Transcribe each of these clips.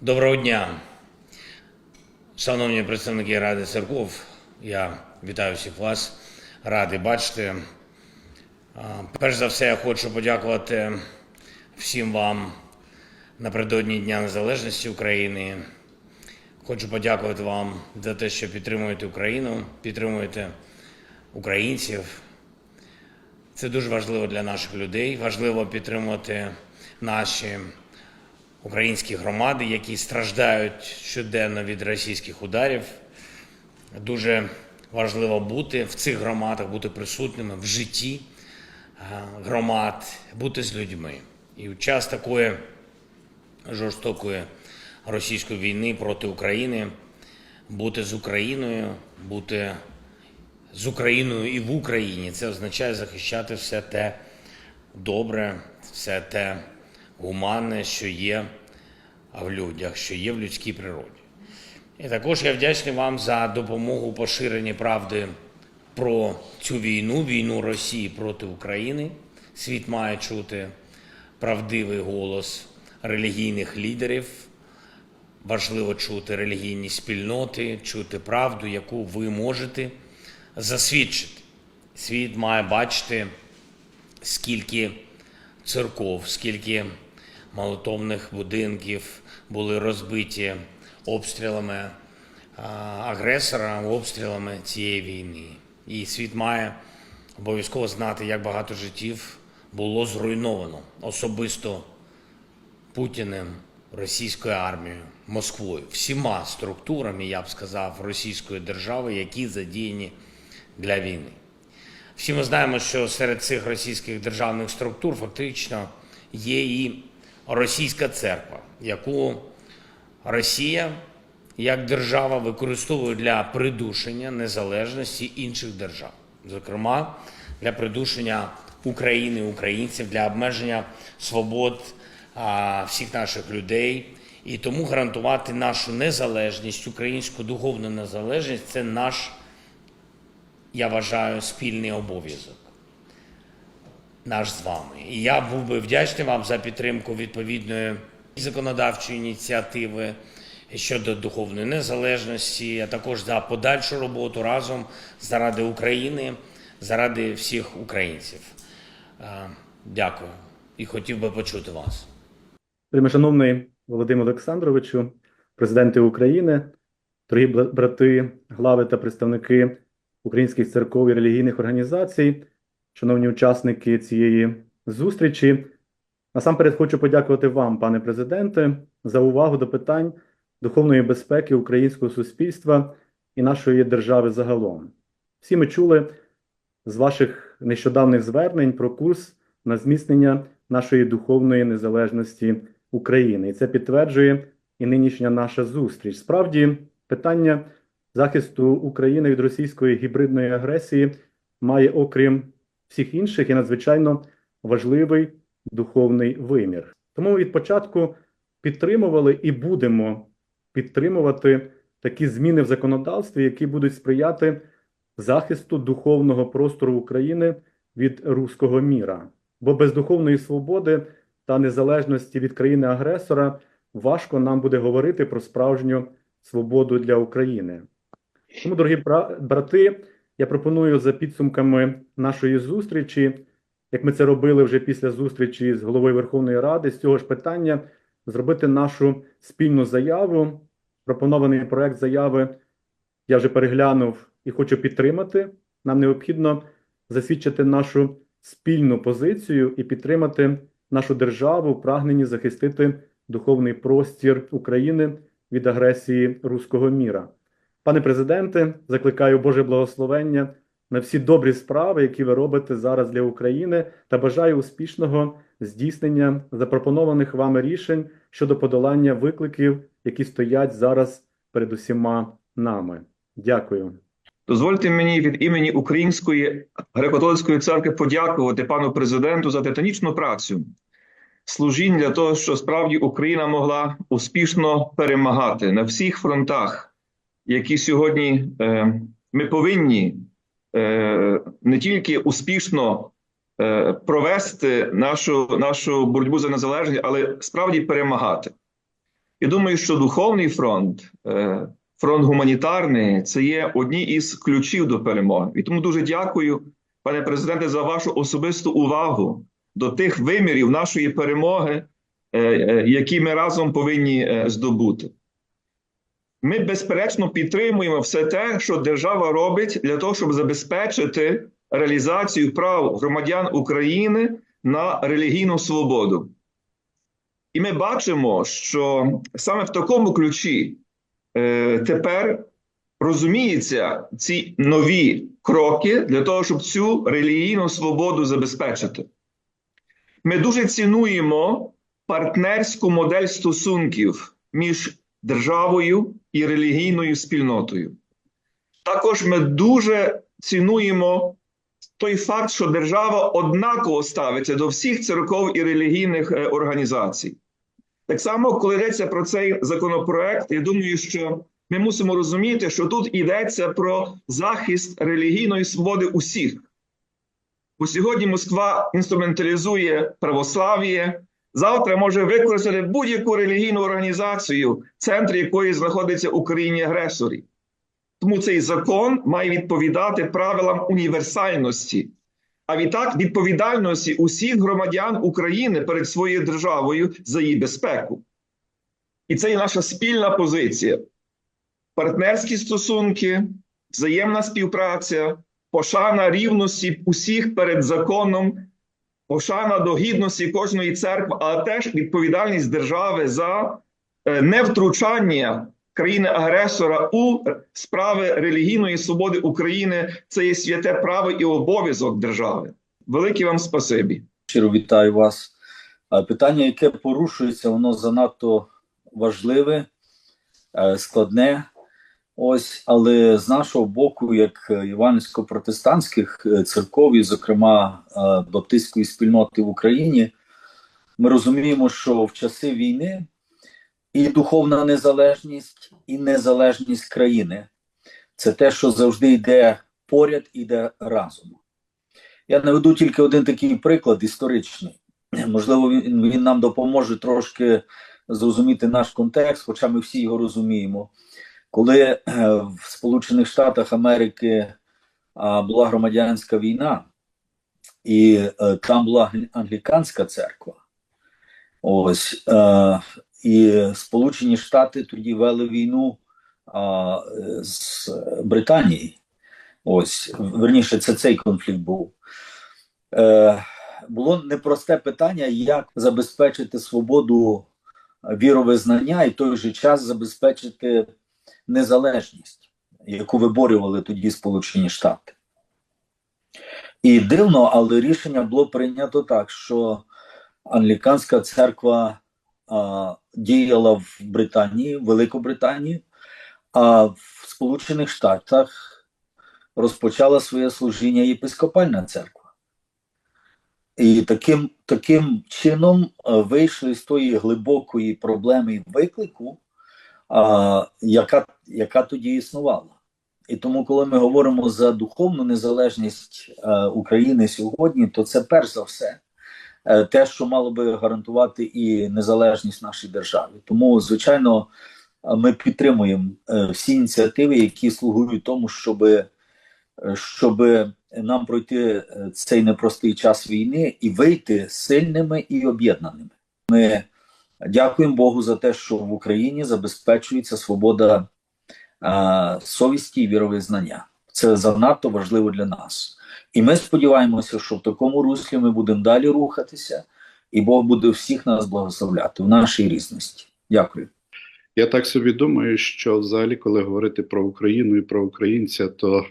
Доброго дня, шановні представники Ради церков. Я вітаю всіх вас, радий бачити. Перш за все, я хочу подякувати всім вам напередодні Дня Незалежності України. Хочу подякувати вам за те, що підтримуєте Україну, підтримуєте українців. Це дуже важливо для наших людей. Важливо підтримувати наші українські громади, які страждають щоденно від російських ударів. Дуже важливо бути в цих громадах, бути присутніми в житті е, громад, бути з людьми. І в час такої жорстокої російської війни проти України бути з Україною, бути з Україною і в Україні. Це означає захищати все те добре, все те гуманне, що є в людях, що є в людській природі. І також я вдячний вам за допомогу у поширенні правди про цю війну, війну Росії проти України. Світ має чути правдивий голос релігійних лідерів. Важливо чути релігійні спільноти, чути правду, яку ви можете засвідчити. Світ має бачити, скільки церков, скільки молитовних будинків були розбиті обстрілами агресора, обстрілами цієї війни. І світ має обов'язково знати, як багато життів було зруйновано особисто Путіним, російською армією, Москвою, всіма структурами, я б сказав, російської держави, які задіяні для війни. Всі ми знаємо, що серед цих російських державних структур фактично є і російська церква, яку Росія як держава використовує для придушення незалежності інших держав, зокрема для придушення України, українців, для обмеження свобод всіх наших людей. І тому гарантувати нашу незалежність, українську духовну незалежність це наш, я вважаю, спільний обов'язок наш з вами. І я був би вдячний вам за підтримку відповідної законодавчої ініціативи щодо духовної незалежності, а також за подальшу роботу разом заради України, заради всіх українців. Е, Дякую і хотів би почути вас. Шановний Володимир Олександровичу, президенти України, дорогі брати, глави та представники українських церков і релігійних організацій, шановні учасники цієї зустрічі. Насамперед хочу подякувати вам, пане президенте, за увагу до питань духовної безпеки українського суспільства і нашої держави загалом. Всі ми чули з ваших нещодавних звернень про курс на зміцнення нашої духовної незалежності України. І це підтверджує і нинішня наша зустріч. Справді, питання захисту України від російської гібридної агресії має, окрім всіх інших, і надзвичайно важливий духовний вимір. Тому ми від початку підтримували і будемо підтримувати такі зміни в законодавстві, які будуть сприяти захисту духовного простору України від руського міра. Бо без духовної свободи та незалежності від країни-агресора важко нам буде говорити про справжню свободу для України. Тому, дорогі бра- брати, я пропоную за підсумками нашої зустрічі, як ми це робили вже після зустрічі з головою Верховної Ради, з цього ж питання зробити нашу спільну заяву. Пропонований проект заяви я вже переглянув і хочу підтримати. Нам необхідно засвідчити нашу спільну позицію і підтримати нашу державу в прагненні захистити духовний простір України від агресії руського міра. Пане президенте, закликаю Боже благословення на всі добрі справи, які ви робите зараз для України, та бажаю успішного здійснення запропонованих вами рішень щодо подолання викликів, які стоять зараз перед усіма нами. Дякую. Дозвольте мені від імені Української греко-католицької церкви подякувати пану президенту за титанічну працю служінь для того, що справді Україна могла успішно перемагати на всіх фронтах, які сьогодні е, ми повинні е, не тільки успішно е, провести нашу, нашу боротьбу за незалежність, але справді перемагати. Я думаю, що духовний фронт, фронт гуманітарний це є одні із ключів до перемоги. І тому дуже дякую, пане президенте, за вашу особисту увагу до тих вимірів нашої перемоги, які ми разом повинні здобути. Ми безперечно підтримуємо все те, що держава робить для того, щоб забезпечити реалізацію прав громадян України на релігійну свободу. І ми бачимо, що саме в такому ключі е, тепер розуміються ці нові кроки для того, щоб цю релігійну свободу забезпечити. Ми дуже цінуємо партнерську модель стосунків між державою і релігійною спільнотою. Також ми дуже цінуємо той факт, що держава однаково ставиться до всіх церков і релігійних е, організацій. Так само, коли йдеться про цей законопроект, я думаю, що ми мусимо розуміти, що тут йдеться про захист релігійної свободи усіх. Бо сьогодні Москва інструменталізує православ'я, завтра може використати будь-яку релігійну організацію, в центрі якої знаходиться Україні агресорі. Тому цей закон має відповідати правилам універсальності, а відтак відповідальності усіх громадян України перед своєю державою за її безпеку. І це є наша спільна позиція: партнерські стосунки, взаємна співпраця, пошана рівності усіх перед законом, пошана до гідності кожної церкви, але теж відповідальність держави за е, невтручання країни-агресора у справи релігійної свободи України. Це є святе право і обов'язок держави. Велике вам спасибі. Щиро вітаю вас. Е, Питання, яке порушується, воно занадто важливе, е, складне. Ось, але з нашого боку, як івансько-протестантських е, церков, і, зокрема е, баптистської спільноти в Україні, ми розуміємо, що в часи війни і духовна незалежність, і незалежність країни це те, що завжди йде поряд, йде разом. Я наведу тільки один такий приклад історичний. Можливо, він, він нам допоможе трошки зрозуміти наш контекст, хоча ми всі його розуміємо. Коли е, в Сполучених Штатах Америки була громадянська війна, і е, там була англіканська церква, ось е, і Сполучені Штати тоді вели війну з Британією. Ось, верніше, це цей конфлікт був. Було непросте питання, як забезпечити свободу віровизнання і в той же час забезпечити незалежність, яку виборювали тоді Сполучені Штати. І дивно, але рішення було прийнято так, що англіканська церква а, діяла в Британії, Великобританії, а в Сполучених Штатах розпочала своє служіння єпископальна церква. І таким, таким чином е, вийшли з тої глибокої проблеми і виклику, а, яка, яка тоді існувала. І тому, коли ми говоримо за духовну незалежність е, України сьогодні, то це перш за все е, те, що мало би гарантувати і незалежність нашій державі. Тому, звичайно, е, ми підтримуємо е, всі ініціативи, які слугують тому, щоб, щоб нам пройти е, цей непростий час війни і вийти сильними і об'єднаними. Ми дякуємо Богу за те, що в Україні забезпечується свобода а, совісті і віровизнання. Це занадто важливо для нас. І ми сподіваємося, що в такому руслі ми будемо далі рухатися, і Бог буде всіх нас благословляти в нашій різності. Дякую. Я так собі думаю, що взагалі, коли говорити про Україну і про українця, то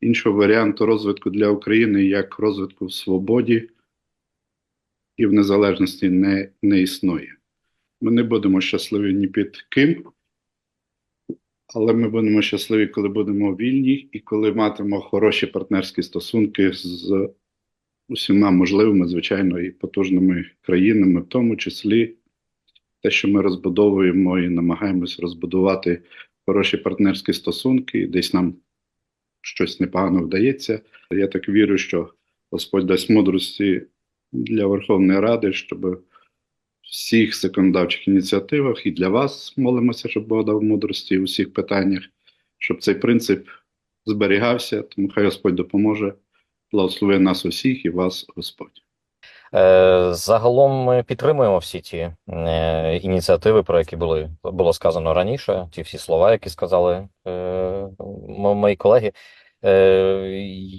іншого варіанту розвитку для України як розвитку в свободі і в незалежності не, не існує. Ми не будемо щасливі ні під ким, але ми будемо щасливі, коли будемо вільні і коли матимемо хороші партнерські стосунки з усіма можливими, звичайно, і потужними країнами, в тому числі те, що ми розбудовуємо і намагаємось розбудувати хороші партнерські стосунки, десь нам щось непогано вдається. Я так вірю, що Господь дасть мудрості для Верховної Ради, щоб всіх законодавчих ініціативах і для вас молимося, щоб Бог дав мудрості у всіх питаннях, щоб цей принцип зберігався. Тому хай Господь допоможе. Благослови нас усіх і вас, Господь. Е, Загалом ми підтримуємо всі ті е, ініціативи, про які були було сказано раніше, ті всі слова, які сказали е, мої колеги. Е,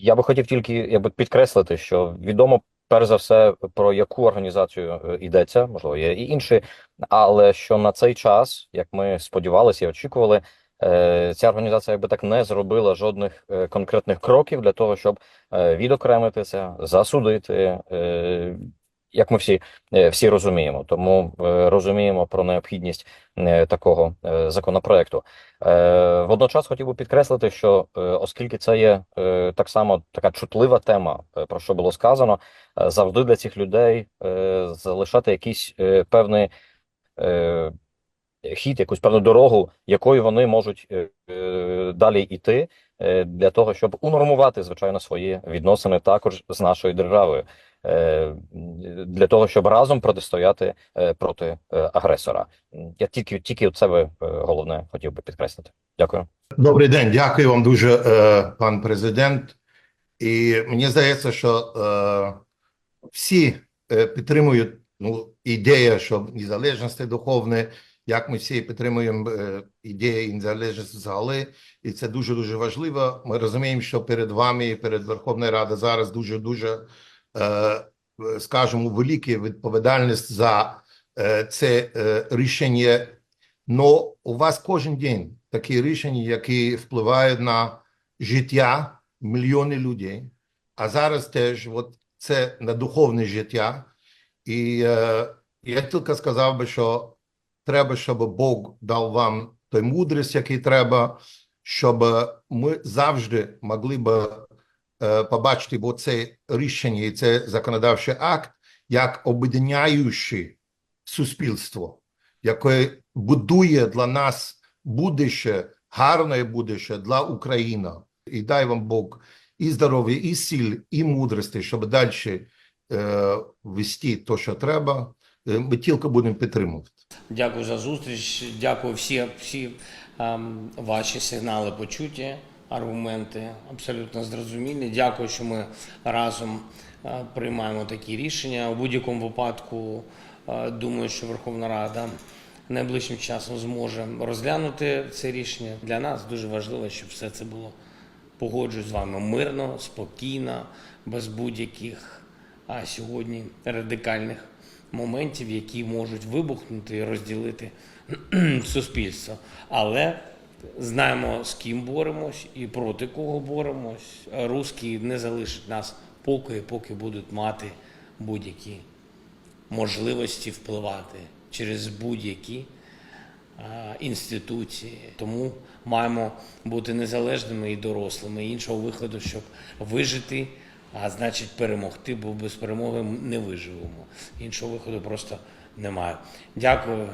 я би хотів тільки якби підкреслити, що відомо перш за все про яку організацію е, йдеться, можливо, є і інші, але що на цей час, як ми сподівалися і очікували, е, ця організація якби так не зробила жодних е, конкретних кроків для того, щоб відокремитися, засудити, як ми всі, е, всі розуміємо. Тому е, розуміємо про необхідність е, такого законопроекту. Водночас хотів би підкреслити, що оскільки це є так само така чутлива тема, про що було сказано, завжди для цих людей залишати якийсь певний хід, якусь певну дорогу, якою вони можуть далі йти, для того, щоб унормувати, звичайно, свої відносини також з нашою державою, для того, щоб разом протистояти е, проти е, агресора. Я тільки тільки це би е, головне хотів би підкреслити. Дякую. Добрий день, дякую вам дуже, е, пан президент. І мені здається, що е, всі е, підтримують ну, ідею, що незалежності духовне, як ми всі підтримуємо е, ідею незалежності взагалі, і це дуже дуже важливо. Ми розуміємо, що перед вами і перед Верховною Радою зараз дуже дуже е, скажімо, велика відповідальність за е, це е, рішення. Но у вас кожен день такі рішення, які впливають на життя мільйони людей. А зараз теж от це на духовне життя. І е, я тільки сказав би, що треба, щоб Бог дав вам той мудрість, який треба, щоб ми завжди могли б е, побачити бо це рішення і це законодавчий акт як об'єднаючий суспільство, яке будує для нас будуще, гарне будуще для України. І дай вам Бог і здоров'я, і сил, і мудрості, щоб далі е, вести те, що треба. Е, Ми тільки будемо підтримувати. Дякую за зустріч. Дякую всі, всі ем, ваші сигнали почуті, аргументи абсолютно зрозумілі. Дякую, що ми разом е, приймаємо такі рішення. У будь-якому випадку е, думаю, що Верховна Рада найближчим часом зможе розглянути це рішення. Для нас дуже важливо, щоб все це було погоджуюсь з вами мирно, спокійно, без будь-яких а сьогодні радикальних моментів, які можуть вибухнути і розділити суспільство. Але знаємо, з ким боремось і проти кого боремось. Русські не залишать нас поки, поки будуть мати будь-які можливості впливати через будь-які інституції. Тому маємо бути незалежними і дорослими. Іншого виходу, щоб вижити, а значить перемогти, бо без перемоги не виживемо. Іншого виходу просто немає. Дякую